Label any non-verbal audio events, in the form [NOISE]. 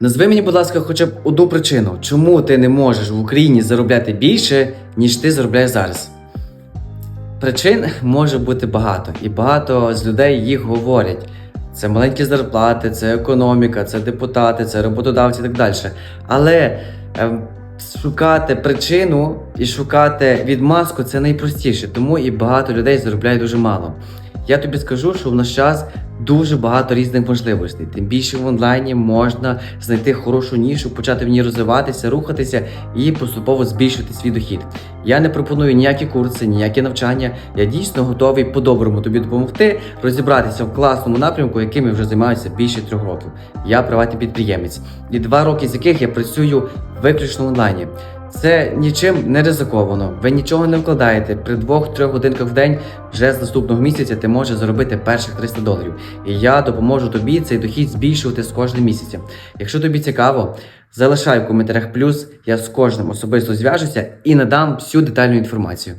Назви мені, будь ласка, хоча б одну причину, чому ти не можеш в Україні заробляти більше, ніж ти заробляєш зараз. Причин [LAUGHS] може бути багато, і багато з людей їх говорять. Це маленькі зарплати, це економіка, це депутати, це роботодавці і так далі. Але ем, шукати причину і шукати відмазку це найпростіше, тому і багато людей заробляють дуже мало. Я тобі скажу, що в наш час дуже багато різних можливостей. Тим більше в онлайні можна знайти хорошу нішу, почати в ній розвиватися, рухатися і поступово збільшити свій дохід. Я не пропоную ніякі курси, ніякі навчання. Я дійсно готовий по-доброму тобі допомогти розібратися в класному напрямку, яким я вже займаюся більше трьох років. Я приватний підприємець, і два роки з яких я працюю виключно онлайні. Це нічим не ризиковано. Ви нічого не вкладаєте. При двох-трьох годинках в день вже з наступного місяця ти можеш заробити перших 300 доларів. І я допоможу тобі цей дохід збільшувати з кожним місяцем. Якщо тобі цікаво, залишай в коментарях плюс, я з кожним особисто зв'яжуся і надам всю детальну інформацію.